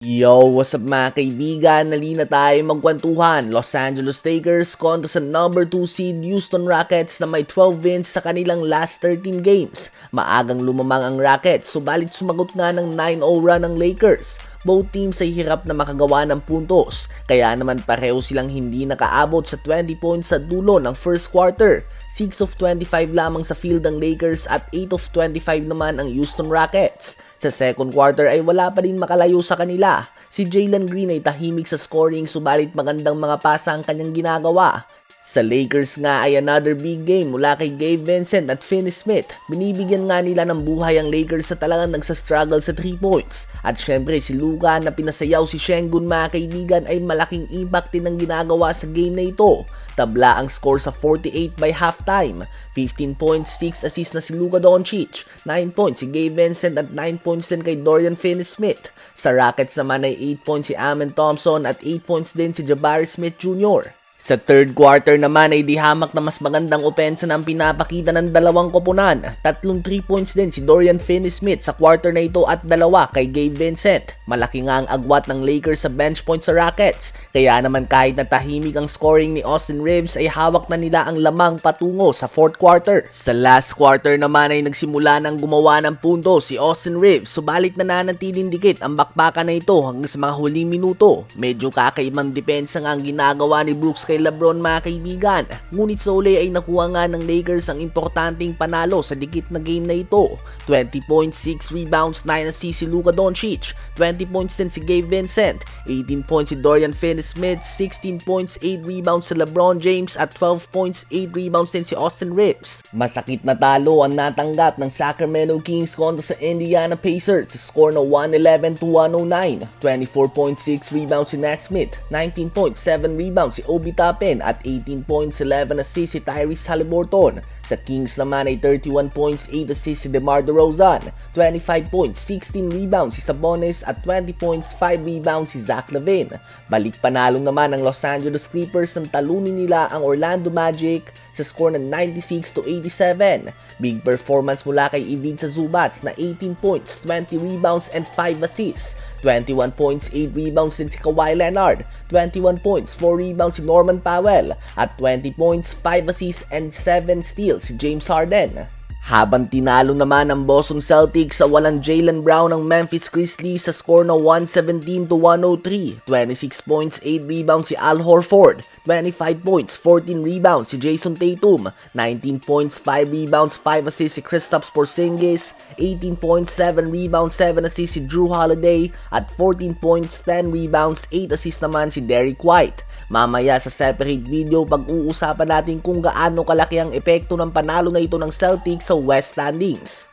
Yo, what's up mga kaibigan? Nalina tayo magkwentuhan. Los Angeles Lakers kontra sa number 2 seed Houston Rockets na may 12 wins sa kanilang last 13 games. Maagang lumamang ang Rockets, subalit sumagot nga ng 9-0 run ang Lakers. Both teams ay hirap na makagawa ng puntos, kaya naman pareho silang hindi nakaabot sa 20 points sa dulo ng first quarter. 6 of 25 lamang sa field ang Lakers at 8 of 25 naman ang Houston Rockets. Sa second quarter ay wala pa rin makalayo sa kanila. Si Jalen Green ay tahimik sa scoring subalit magandang mga pasa ang kanyang ginagawa. Sa Lakers nga ay another big game mula kay Gabe Vincent at Finney Smith. Binibigyan nga nila ng buhay ang Lakers sa talagang nagsastruggle sa 3 points. At syempre si Luka na pinasayaw si Shengun mga kaibigan ay malaking impact din ang ginagawa sa game na ito. Tabla ang score sa 48 by halftime. 15 points, 6 assists na si Luka Doncic. 9 points si Gabe Vincent at 9 points din kay Dorian Finney-Smith. Sa Rockets naman ay 8 points si Amen Thompson at 8 points din si Jabari Smith Jr. Sa third quarter naman ay di hamak na mas magandang opensa na ang pinapakita ng dalawang koponan. Tatlong 3 points din si Dorian Finney-Smith sa quarter na ito at dalawa kay Gabe Vincent. Malaki nga ang agwat ng Lakers sa bench points sa Rockets. Kaya naman kahit na tahimik ang scoring ni Austin Reeves ay hawak na nila ang lamang patungo sa fourth quarter. Sa last quarter naman ay nagsimula ng gumawa ng punto si Austin Reeves subalit nananatiling dikit ang bakbakan na ito hanggang sa mga huling minuto. Medyo kakaibang depensa nga ang ginagawa ni Brooks kay Lebron mga kaibigan. Ngunit sa uli ay nakuha nga ng Lakers ang importanteng panalo sa dikit na game na ito. 20.6 rebounds, 9 assists si Luka Doncic, 20 points din si Gabe Vincent, 18 points si Dorian Finney-Smith, 16 points, 8 rebounds si LeBron James at 12 points, 8 rebounds din si Austin Reeves. Masakit na talo ang natanggap ng Sacramento Kings kontra sa Indiana Pacers sa score na 111 to 109. 24.6 rebounds si Nesmith, 19.7 rebounds si Obi Toppin at 18 points, 11 assists si Tyrese Halliburton. Sa Kings naman ay 31 points, 8 assists si DeMar DeRozan, 25 points, 16 rebounds si Sabonis at 20 points, 5 rebounds si Zach Lavine. Balik panalo naman ng Los Angeles Clippers nang talunin nila ang Orlando Magic sa score ng 96 to 87. Big performance mula kay Ivica Zubats na 18 points, 20 rebounds and 5 assists. 21 points, 8 rebounds din si Kawhi Leonard, 21 points, 4 rebounds si Norman Powell, at 20 points, 5 assists and 7 steals si James Harden. Habang tinalo naman ang Boston Celtics sa walang Jalen Brown ng Memphis Grizzlies sa score na 117 to 103. 26 points, 8 rebounds si Al Horford. 25 points, 14 rebounds si Jason Tatum. 19 points, 5 rebounds, 5 assists si Kristaps Porzingis. 18 points, 7 rebounds, 7 assists si Drew Holiday. At 14 points, 10 rebounds, 8 assists naman si Derrick White. Mamaya sa separate video pag-uusapan natin kung gaano kalaki ang epekto ng panalo na ito ng Celtics sa West standings.